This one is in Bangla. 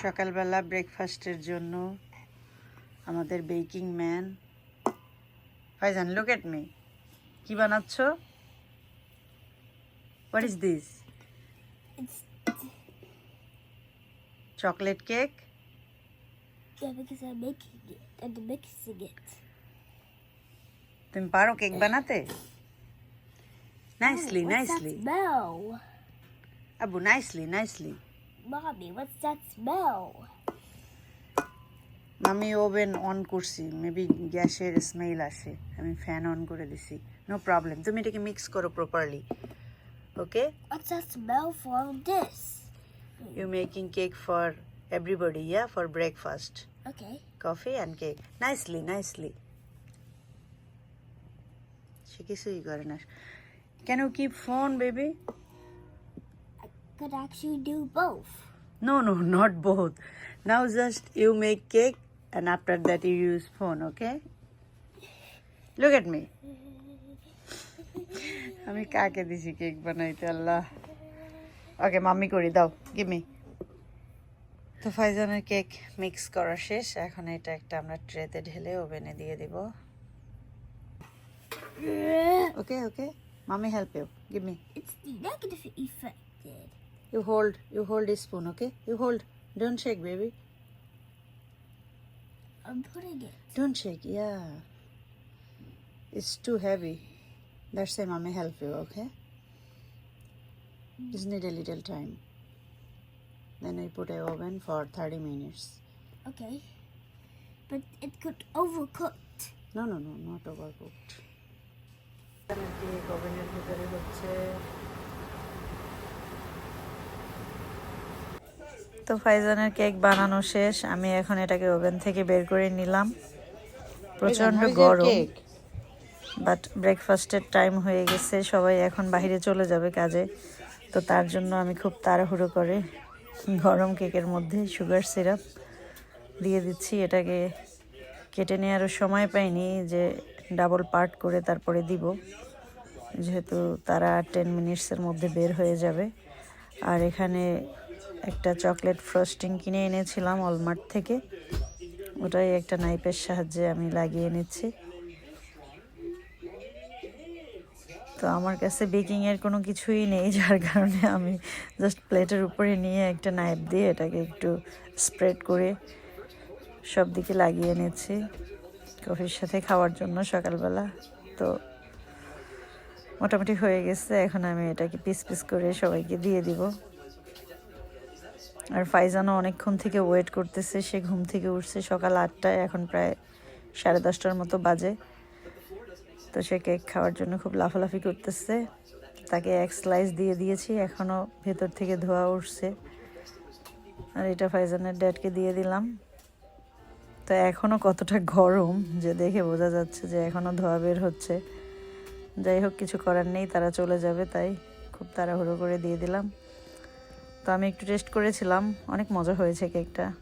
সকালবেলা ব্রেকফাস্টের জন্য আমাদের baking man Faizan look at me কি বানাচ্ছ? What is this chocolate cake তুমি পারো কেক বানাতে? Nicely nicely Abu nicely nicely Mommy, what's that smell? আমি ওভেন অন করছি। মেবি গ্যাসের স্মেল আসে। আমি ফ্যান অন করে দিছি। নো প্রবলেম তুমি এটাকে মিক্স করো properly okay What's that smell from this? You making cake for everybody yeah for breakfast Okay. Coffee and cake nicely nicely সে কিছুই করে না। কেন কি phone baby could actually do both. No, no, not both. Now just you make cake and after that you use phone, okay? Look at me. আমি কাকে দিছি কেক বানাইতে আল্লাহ ওকে মাম্মি করি দাও গিমি তো ফাইজানের কেক মিক্স করা শেষ এখন এটা একটা আমরা ট্রেতে ঢেলে ওভেনে দিয়ে দিব okay okay mommy help you give me It's the negative affected. You hold, you hold a spoon, okay? You hold. Don't shake, baby. I'm putting it. Don't shake, yeah. It's too heavy. That's why mommy help you, okay? Just need a little time. Then we put a oven for 30 minutes. Okay. But it could overcooked. No, no, no, not overcooked. Cake ওভেনের ভিতরে হচ্ছে তো ফাইজানের কেক বানানো শেষ। আমি এখন এটাকে ওভেন থেকে বের করে নিলাম। প্রচণ্ড গরম। বাট ব্রেকফাস্টের টাইম হয়ে গেছে। সবাই এখন বাইরে চলে যাবে কাজে। তো তার জন্য আমি খুব তাড়াহুড়ো করে গরম কেকের মধ্যে সুগার সিরাপ দিয়ে দিচ্ছি। এটাকে কেটে নেওয়ারও সময় পাইনি যে ডাবল পার্ট করে তারপরে দিব। যেহেতু তারা টেন মিনিটসের মধ্যে বের হয়ে যাবে। আর এখানে একটা চকলেট ফ্রস্টিং কিনে এনেছিলাম অলমার্ট থেকে। ওটাই একটা নাইপের সাহায্যে আমি লাগিয়ে নিচ্ছি তো আমার কাছে বেকিংয়ের কোনো কিছুই নেই, যার কারণে আমি জাস্ট প্লেটের উপরে নিয়ে একটা নাইফ দিয়ে এটাকে একটু স্প্রেড করে সব দিকে লাগিয়ে নিচ্ছি কফির সাথে খাওয়ার জন্য সকালবেলা। তো মোটামুটি হয়ে গেছে। এখন আমি এটাকে পিস পিস করে সবাইকে দিয়ে দিব। আর ফাইজানও অনেকক্ষণ থেকে ওয়েট করতেছে। সে ঘুম থেকে উঠছে সকাল আটটায়, এখন প্রায় সাড়ে দশটার মতো বাজে। তো সে কেক খাওয়ার জন্য খুব লাফালাফি করতেছে। তাকে এক স্লাইস দিয়ে দিয়েছি, এখনও ভেতর থেকে ধোয়া উঠছে। আর এটা ফাইজানের ড্যাডকে দিয়ে দিলাম। তো এখনও কতটা গরম যে দেখে বোঝা যাচ্ছে যে এখনও ধোয়া বের হচ্ছে। যাই হোক, কিছু করার নেই, তারা চলে যাবে, তাই খুব তাড়াহুড়ো করে দিয়ে দিলাম। তো আমি একটু টেস্ট করেছিলাম, অনেক মজা হয়েছে কেকটা